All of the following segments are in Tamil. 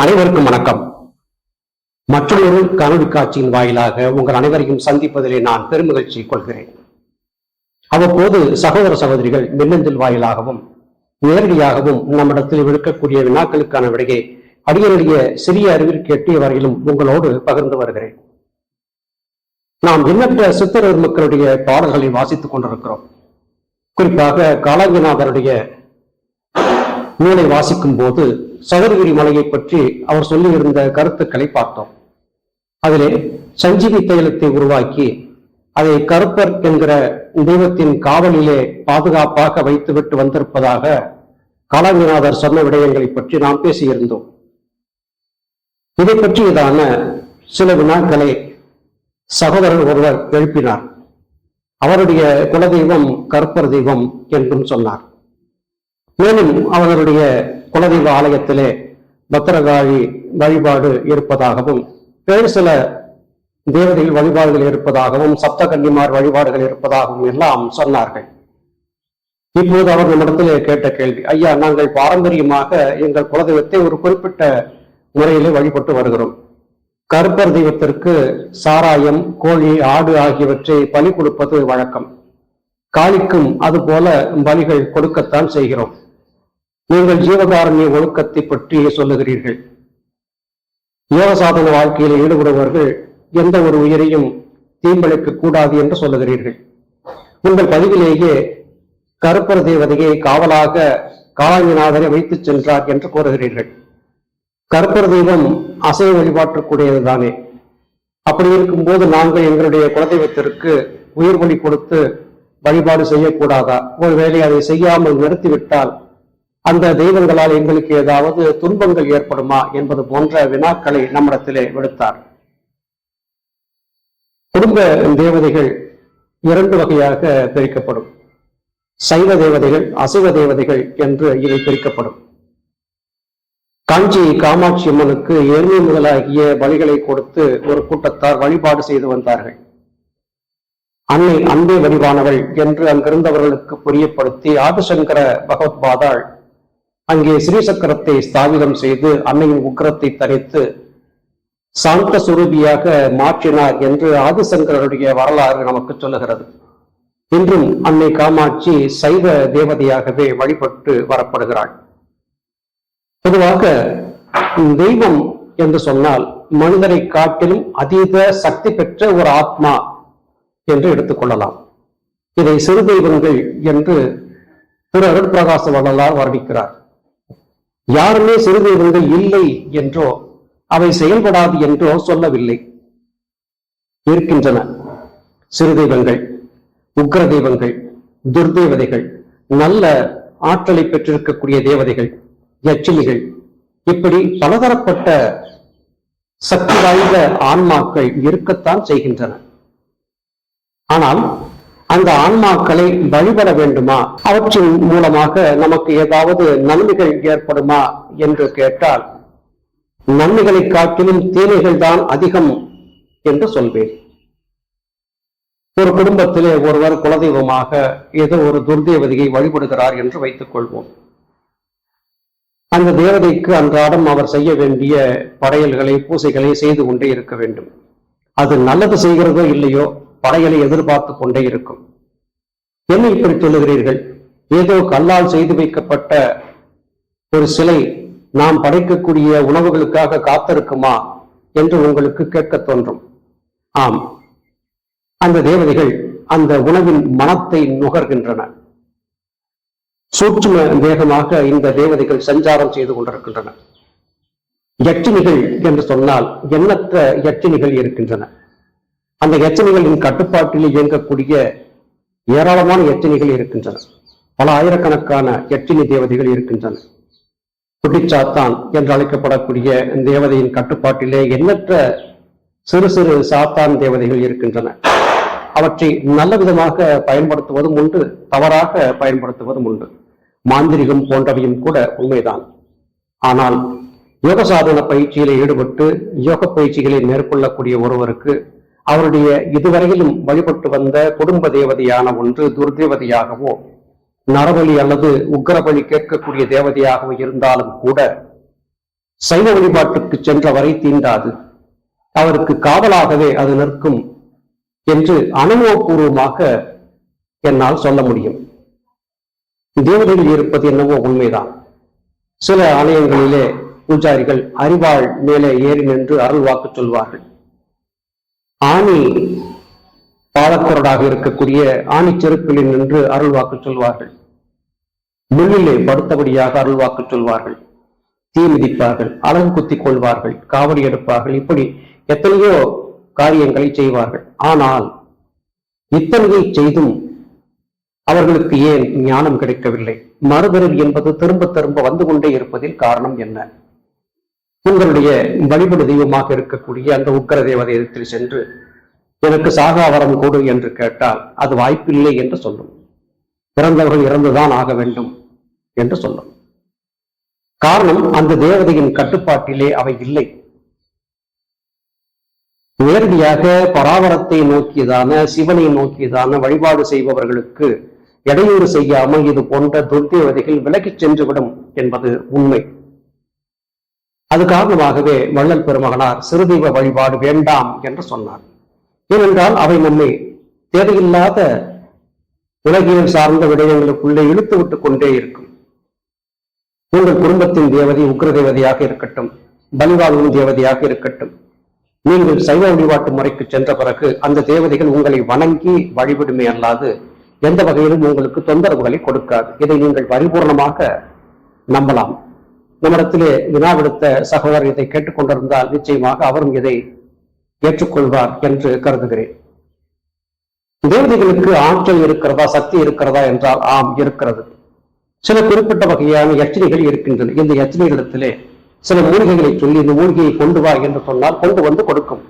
அனைவருக்கும் வணக்கம். மற்றொரு கனவு காட்சியின் வாயிலாக உங்கள் அனைவரையும் சந்திப்பதிலே நான் பெருமகிழ்ச்சி கொள்கிறேன். அவ்வப்போது சகோதர சகோதரிகள் மின்னஞ்சல் வாயிலாகவும் நேரடியாகவும் நம்மிடத்தில் விடுக்கக்கூடிய வினாக்களுக்கான விடையை அடியனுடைய சிறிய அறிவிற்கு எட்டிய வரையிலும் உங்களோடு பகிர்ந்து வருகிறேன். நாம் எண்ணற்ற சித்தரர் மக்களுடைய பாடல்களை வாசித்துக் கொண்டிருக்கிறோம். குறிப்பாக காலாங்கிநாதருடைய நூலை வாசிக்கும் போது சதுரகிரி மலையை பற்றி அவர் சொல்லியிருந்த கருத்துக்களை பார்த்தோம். அதிலே சஞ்சீவி தைலத்தை உருவாக்கி அதை கருப்பர் என்கிற தெய்வத்தின் காவலிலே பாதுகாப்பாக வைத்துவிட்டு வந்திருப்பதாக காலவிநாதர் சொன்ன விடயங்களை பற்றி நாம் பேசியிருந்தோம். இதை பற்றியதான சில வினாக்களை சகோதரர் ஒருவர் எழுப்பினார். அவருடைய குலதெய்வம் கருப்பர் தெய்வம் என்றும் சொன்னார். மேலும் அவர்களுடைய குலதெய்வ ஆலயத்திலே பத்திரகாழி வழிபாடு இருப்பதாகவும் வேறு சில தேவதைகள் வழிபாடுகள் இருப்பதாகவும் சப்தகன்னிமார் வழிபாடுகள் இருப்பதாகவும் எல்லாம் சொன்னார்கள். இப்போது அவர் நம்மிடத்திலே கேட்ட கேள்வி ஐயா நாங்கள் பாரம்பரியமாக எங்கள் குலதெய்வத்தை ஒரு குறிப்பிட்ட முறையிலே வழிபட்டு வருகிறோம். கருப்பர் தெய்வத்திற்கு சாராயம் கோழி ஆடு ஆகியவற்றை பலி கொடுப்பது வழக்கம். காளிக்கும் அதுபோல பலிகள் கொடுக்கத்தான் செய்கிறோம். நீங்கள் ஜீவகாரண்ய ஒழுக்கத்தை பற்றி சொல்லுகிறீர்கள். யோக சாதன வாழ்க்கையில் ஈடுபடுபவர்கள் எந்த ஒரு உயிரையும் தீம்பளிக்க கூடாது என்று சொல்லுகிறீர்கள். உங்கள் பதிவிலேயே கருப்பர் தேவதையை காவலாக காலாங்கிநாதரை வைத்துச் சென்றார் என்று கூறுகிறீர்கள். கருப்பர் தெய்வம் அசைவ வழிபாட்டுக்குரியதுதானே அப்படி இருக்கும்போது நாங்கள் எங்களுடைய குலதெய்வத்திற்கு உயிர் பலி கொடுத்து வழிபாடு செய்யக்கூடாதா? ஒருவேளை அதை செய்யாமல் நிறுத்திவிட்டால் அந்த தெய்வங்களால் எங்களுக்கு ஏதாவது துன்பங்கள் ஏற்படுமா என்பது போன்ற வினாக்களை நம்மிடத்திலே விடுத்தார். குடும்ப தேவதைகள் இரண்டு வகையாக பிரிக்கப்படும். சைவ தேவதைகள் அசைவ தேவதைகள் என்று இவை பிரிக்கப்படும். காஞ்சி காமாட்சி அம்மனுக்கு எருமை முதலாகிய பலிகளை கொடுத்து ஒரு கூட்டத்தார் வழிபாடு செய்து வந்தார்கள். அன்னை அன்பே வடிவானவள் என்று அங்கிருந்தவர்களுக்கு புரியப்படுத்தி ஆதிசங்கர பகவத்பாதாள் அங்கே ஸ்ரீசக்கரத்தை ஸ்தாபிதம் செய்து அன்னையின் உக்கிரத்தை தனித்து சாந்த சுரூபியாக மாற்றினார் என்று ஆதிசங்கரருடைய வரலாறு நமக்கு சொல்லுகிறது. இன்றும் அன்னை காமாட்சி சைவ தேவதையாகவே வழிபட்டு வரப்படுகிறாள். பொதுவாக தெய்வம் என்று சொன்னால் மனிதரை காட்டிலும் அதீத சக்தி பெற்ற ஒரு ஆத்மா என்று எடுத்துக்கொள்ளலாம் இதை சிறு தெய்வங்கள் என்று திரு அருட்பிரகாச வள்ளலார் வர்ணிக்கிறார். யாருமே சிறு இல்லை என்றோ அவை செயல்படாது என்றோ சொல்லவில்லை. இருக்கின்றன சிறுதெய்வங்கள் உக்ர தெய்வங்கள் துர்தேவதைகள் நல்ல ஆற்றலை பெற்றிருக்கக்கூடிய தேவதைகள் யட்சினிகள் இப்படி பலதரப்பட்ட சக்தி வாய்ந்த ஆன்மாக்கள் இருக்கத்தான் செய்கின்றன. ஆனால் அந்த ஆன்மாக்களை வழிபட வேண்டுமா? அவற்றின் மூலமாக நமக்கு ஏதாவது நன்மைகள் ஏற்படுமா? என்று கேட்டால் நன்மைகளை காட்டிலும் தீமைகள் தான் அதிகம் என்று சொல்வேன். ஒரு குடும்பத்திலே ஒருவர் குலதெய்வமாக ஏதோ ஒரு துர்தேவதையை வழிபடுகிறார் என்று வைத்துக் கொள்வோம். அந்த தேவதைக்கு அன்றாடம் அவர் செய்ய வேண்டிய படையல்களை பூசைகளை செய்து கொண்டே இருக்க வேண்டும். அது நல்லது செய்கிறதோ இல்லையோ படைகளை எதிர்பார்த்து கொண்டே இருக்கும். என்ன இப்படி சொல்லுகிறீர்கள்? ஏதோ கல்லால் செய்து வைக்கப்பட்ட ஒரு சிலை நாம் படைக்கக்கூடிய உணவுகளுக்காக காத்திருக்குமா என்று உங்களுக்கு கேட்க தோன்றும். ஆம். அந்த தேவதைகள் அந்த உணவின் மனத்தை நுகர்கின்றன. சூட்சும வேகமாக இந்த தேவதைகள் சஞ்சாரம் செய்து கொண்டிருக்கின்றன. யட்சினிகள் என்று சொன்னால் எண்ணற்ற யட்சினிகள் இருக்கின்றன. அந்த எச்சனைகளின் கட்டுப்பாட்டில் இயங்கக்கூடிய ஏராளமான எச்சனைகள் இருக்கின்றன. பல ஆயிரக்கணக்கான எச்சினி தேவதைகள் இருக்கின்றன. குட்டிச்சாத்தான் என்று அழைக்கப்படக்கூடிய தேவதையின் கட்டுப்பாட்டிலே எண்ணற்ற சிறு சிறு சாத்தான் தேவதைகள் இருக்கின்றன. அவற்றை நல்ல விதமாக பயன்படுத்துவதும் உண்டு தவறாக பயன்படுத்துவதும் உண்டு. மாந்திரிகம் போன்றவையும் கூட உண்மைதான். ஆனால் யோக சாதன பயிற்சியில ஈடுபட்டு யோக பயிற்சிகளை மேற்கொள்ளக்கூடிய ஒருவருக்கு அவருடைய இதுவரையிலும் வழிபட்டு வந்த குடும்ப தேவதையான ஒன்று துர்தேவதையாகவோ நரபலி அல்லது உக்கிரபலி கேட்கக்கூடிய தேவதையாகவோ இருந்தாலும் கூட சைவ வழிபாட்டுக்கு சென்ற வரை தீண்டாது. அவருக்கு காவலாகவே அது நிற்கும் என்று அனுபவபூர்வமாக என்னால் சொல்ல முடியும். தேவதையில் இருப்பது என்னவோ உண்மைதான். சில ஆலயங்களிலே பூஜாரிகள் அறிவாள் மேலே ஏறி நின்று அருள் வாக்கு சொல்வார்கள். ஆணி பாலக்குரடாக இருக்கக்கூடிய ஆணி செருக்களில் நின்று அருள் வாக்கு சொல்வார்கள். முள்ளிலே படுத்தபடியாக அருள் வாக்கு சொல்வார்கள். தீ மிதிப்பார்கள் அழகு குத்திக் கொள்வார்கள் காவடி எடுப்பார்கள் இப்படி எத்தனையோ காரியங்களை செய்வார்கள். ஆனால் இத்தனையை செய்தும் அவர்களுக்கு ஏன் ஞானம் கிடைக்கவில்லை? மறுபிறவி என்பது திரும்ப திரும்ப வந்து கொண்டே இருப்பதில் காரணம் என்ன? உங்களுடைய வழிபடு தெய்வமாக இருக்கக்கூடிய அந்த உக்கர தேவதையத்தில் சென்று எனக்கு சாகாவரம் கொடு என்று கேட்டால் அது வாய்ப்பில்லை என்று சொல்லும். பிறந்தவர்கள் இறந்துதான் ஆக வேண்டும் என்று சொல்லும். காரணம் அந்த தேவதையின் கட்டுப்பாட்டிலே அவை இல்லை. நேரடியாக பராவரத்தை நோக்கியதான சிவனை நோக்கியதான வழிபாடு செய்பவர்களுக்கு இடையூறு செய்யாமல் இது போன்ற துர்தேவதைகள் விலகிச் சென்றுவிடும் என்பது உண்மை. அது காரணமாகவே வள்ளல் பெருமகனார் சிறுதெய்வ வழிபாடு வேண்டாம் என்று சொன்னார். ஏனென்றால் அவை நம்மை தேவையில்லாத உலகியல் சார்ந்த விடயங்களுக்குள்ளே இழுத்து விட்டுக் கொண்டே இருக்கும். உங்கள் குடும்பத்தின் தேவதை உக்ர தேவதையாக இருக்கட்டும் பலிவாழும் தேவதையாக இருக்கட்டும் நீங்கள் சைவ வழிபாட்டு முறைக்கு சென்ற பிறகு அந்த தேவதைகள் உங்களை வணங்கி வழிபடுமே அல்லாது எந்த வகையிலும் உங்களுக்கு தொந்தரவுகளை கொடுக்காது. இதை நீங்கள் பரிபூர்ணமாக நம்பலாம். நம்மிடத்திலே வினாவிடுத்த சகோதரர் இதை கேட்டுக்கொண்டிருந்தால் நிச்சயமாக அவரும் இதை ஏற்றுக்கொள்வார் என்று கருதுகிறேன். தேவதைகளுக்கு ஆற்றல் இருக்கிறதா சக்தி இருக்கிறதா என்றால் ஆம் இருக்கிறது. சில குறிப்பிட்ட வகையான யச்சனைகள் இருக்கின்றன. இந்த யட்சணிகளிடத்திலே சில மூலிகைகளை சொல்லி இந்த மூலிகையை கொண்டு வா என்று சொன்னால் கொண்டு வந்து கொடுக்கும்.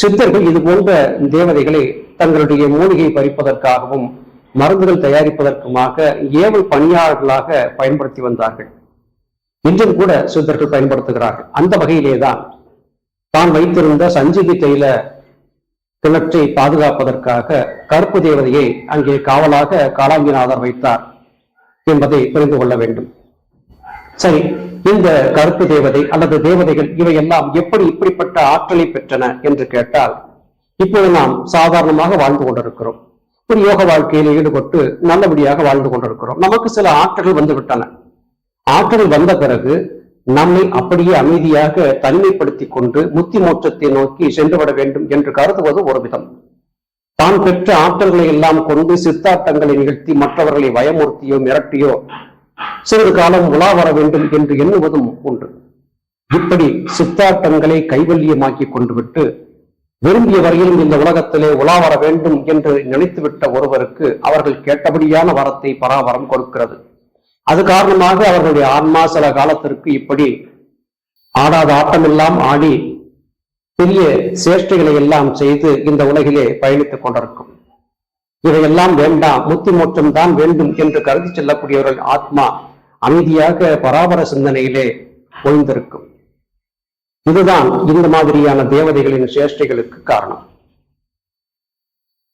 சித்தர்கள் இது போன்ற தேவதைகளை தங்களுடைய மூலிகை பறிப்பதற்காகவும் மருந்துகள் தயாரிப்பதற்குமாக ஏவல் பணியாளர்களாக பயன்படுத்தி வந்தார்கள். இன்றும் கூட சித்தர்கள் பயன்படுத்துகிறார்கள். அந்த வகையிலே தான் தான் வைத்திருந்த சஞ்சீவி தைல கிணற்றை பாதுகாப்பதற்காக கருப்பு தேவதையை அங்கே காவலாக காலாங்கிநாதர் வைத்தார் என்பதை புரிந்து கொள்ள வேண்டும். சரி இந்த கருப்பு தேவதை அல்லது தேவதைகள் இவையெல்லாம் எப்படி இப்படிப்பட்ட ஆற்றலை பெற்றன என்று கேட்டால் இப்போது நாம் சாதாரணமாக வாழ்ந்து கொண்டிருக்கிறோம். ஒரு யோக வாழ்க்கையில் ஈடுபட்டு நல்லபடியாக வாழ்ந்து கொண்டிருக்கிறோம். நமக்கு சில ஆற்றல்கள் வந்துவிட்டன. ஆற்றல் வந்த பிறகு நம்மை அப்படியே அமைதியாக தனிமைப்படுத்தி கொண்டு முத்தி மோட்சத்தை நோக்கி சென்றுவிட வேண்டும் என்று கருதுவது ஒரு விதம். தான் பெற்ற ஆற்றல்களை எல்லாம் கொண்டு சித்தார்த்தங்களை நிகழ்த்தி மற்றவர்களை பயமுறுத்தியோ மிரட்டியோ சிறிது காலம் உலா வர வேண்டும் என்று எண்ணுவதும் உண்டு இப்படி சித்தார்த்தங்களை கைவல்யமாக்கி கொண்டு விட்டு விரும்பிய வரையிலும் இந்த உலகத்திலே உலா வர வேண்டும் என்று நினைத்துவிட்ட ஒருவருக்கு அவர்கள் கேட்டபடியான வரத்தை பராவரம் கொடுக்கிறது. அது காரணமாக அவர்களுடைய ஆன்மா சில காலத்திற்கு இப்படி ஆடாத ஆட்டமெல்லாம் ஆடி பெரிய சேஷ்டைகளை எல்லாம் செய்து இந்த உலகிலே பயணித்துக் கொண்டிருக்கும். இவையெல்லாம் வேண்டாம் முத்தி மோட்சம் தான் வேண்டும் என்று கருதி செல்லக்கூடியவர்கள் ஆத்மா அமைதியாக பராபர சிந்தனையிலே ஒழிந்திருக்கும் இதுதான் இந்த மாதிரியான தேவதைகளின் சேஷ்டைகளுக்கு காரணம்.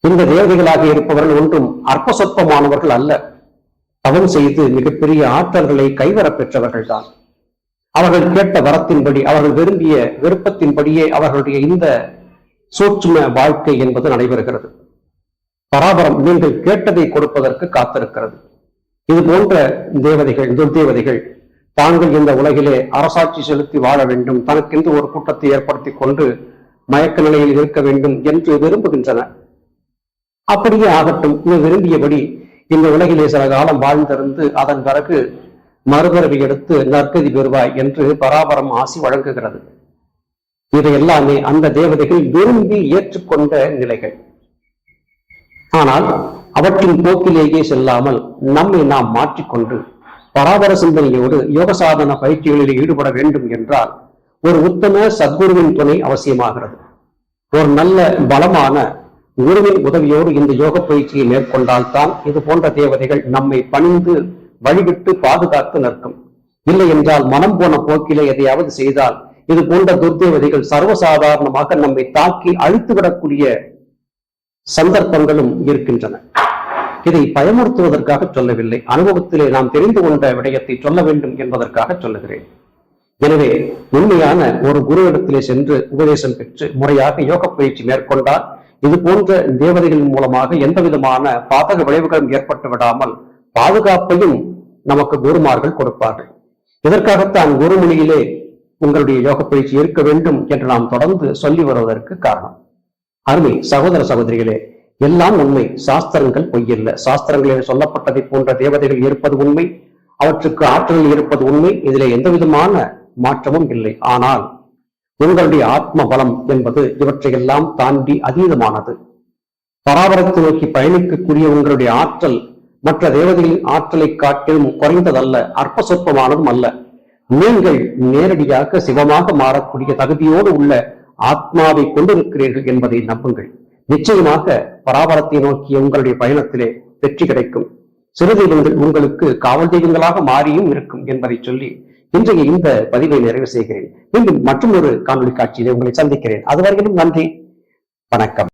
இந்த தேவதைகளாக இருப்பவர்கள் ஒன்றும் அற்ப சொற்பமானவர்கள் அல்ல. தவம் செய்து மிகப்பெரிய ஆற்றல்களை கைவரப் பெற்றவர்கள்தான் அவர்கள் கேட்ட வரத்தின்படி அவர்கள் விரும்பிய விருப்பத்தின்படியே அவர்களுடைய இந்த சூட்சும வாழ்க்கை என்பது நடைபெறுகிறது. பராபரம் நீங்கள் கேட்டதை கொடுப்பதற்கு காத்திருக்கிறது. இது போன்ற தேவதைகள் துர்தேவதைகள் தாங்கள் இந்த உலகிலே அரசாட்சி செலுத்தி வாழ வேண்டும் தனக்கென்று ஒரு கூட்டத்தை ஏற்படுத்தி கொண்டு மயக்க நிலையில் இருக்க வேண்டும் என்று விரும்புகின்றன அப்படியே ஆகட்டும் இது விரும்பியபடி இந்த உலகிலே சில காலம் வாழ்ந்திருந்து அதன் பிறகு மறுபிறவி எடுத்து நற்கதி பெறுவாய் என்று பராபரம் ஆசி வழங்குகிறது. இது எல்லாமே அந்த தேவதைகள் விரும்பி ஏற்றுக்கொண்ட நிலைகள். ஆனால் அவற்றின் போக்கிலேயே செல்லாமல் நம்மை நாம் மாற்றிக்கொண்டு பராபர சிந்தனையோடு யோக சாதன பயிற்சிகளில் ஈடுபட வேண்டும் என்றால் ஒரு உத்தம சத்குருவின் துணை அவசியமாகிறது. ஒரு நல்ல பலமான குருவின் உதவியோடு இந்த யோக பயிற்சியை மேற்கொண்டால்தான் இது போன்ற தேவதைகள் நம்மை பணிந்து வழிவிட்டு பாதுகாத்து நிற்கும். இல்லை என்றால் மனம் போன போக்கிலே எதையாவது செய்தால் இது போன்ற துர்தேவதைகள் சர்வசாதாரணமாக நம்மை தாக்கி அழித்துவிடக்கூடிய சந்தர்ப்பங்களும் இருக்கின்றன. இதை பயமுறுத்துவதற்காக சொல்லவில்லை. அனுபவத்திலே நாம் தெரிந்து கொண்ட விடயத்தை சொல்ல வேண்டும் என்பதற்காக சொல்லுகிறேன். எனவே உண்மையான ஒரு குருவிடத்திலே சென்று உபதேசம் பெற்று முறையாக யோக பயிற்சி மேற்கொண்டால் இது போன்ற தேவதைகளின் மூலமாக எந்த விதமான பாதக விளைவுகளும் ஏற்பட்டு விடாமல் பாதுகாப்பையும் நமக்கு குருமார்கள் கொடுப்பார்கள். இதற்காகத்தான் குருமொழியிலே உங்களுடைய யோக பயிற்சி இருக்க வேண்டும் என்று நாம் தொடர்ந்து சொல்லி வருவதற்கு காரணம். அருமை சகோதர சகோதரிகளே எல்லாம் உண்மை. சாஸ்திரங்கள் பொய்யல்ல. சாஸ்திரங்களில் சொல்லப்பட்டதை போன்ற தேவதைகள் இருப்பது உண்மை. அவற்றுக்கு ஆற்றல் இருப்பது உண்மை. இதிலே எந்த விதமான மாற்றமும் இல்லை. ஆனால் உங்களுடைய ஆத்ம பலம் என்பது இவற்றையெல்லாம் தாண்டி அதீதமானது. பராபரத்தை நோக்கி பயணிக்கக்கூடிய உங்களுடைய ஆற்றல் மற்ற தேவதைகளின் ஆற்றலை காட்டிலும் குறைந்ததல்ல அற்ப சொற்பமானதும் அல்ல. நீங்கள் நேரடியாக சிவமாக மாறக்கூடிய தகுதியோடு உள்ள ஆத்மாவை கொண்டிருக்கிறீர்கள் என்பதை நம்புங்கள். நிச்சயமாக பராபரத்தை நோக்கிய உங்களுடைய பயணத்திலே வெற்றி கிடைக்கும். சிறு தெய்வங்கள் உங்களுக்கு காவல் தெய்வங்களாக மாறியும் இருக்கும் என்பதை சொல்லி இன்றைய இந்த பதிவை நிறைவு செய்கிறேன். மீண்டும் மற்றும் ஒரு காணொலி காட்சியிலே உங்களை சந்திக்கிறேன். அதுவரையிலும் நன்றி. வணக்கம்.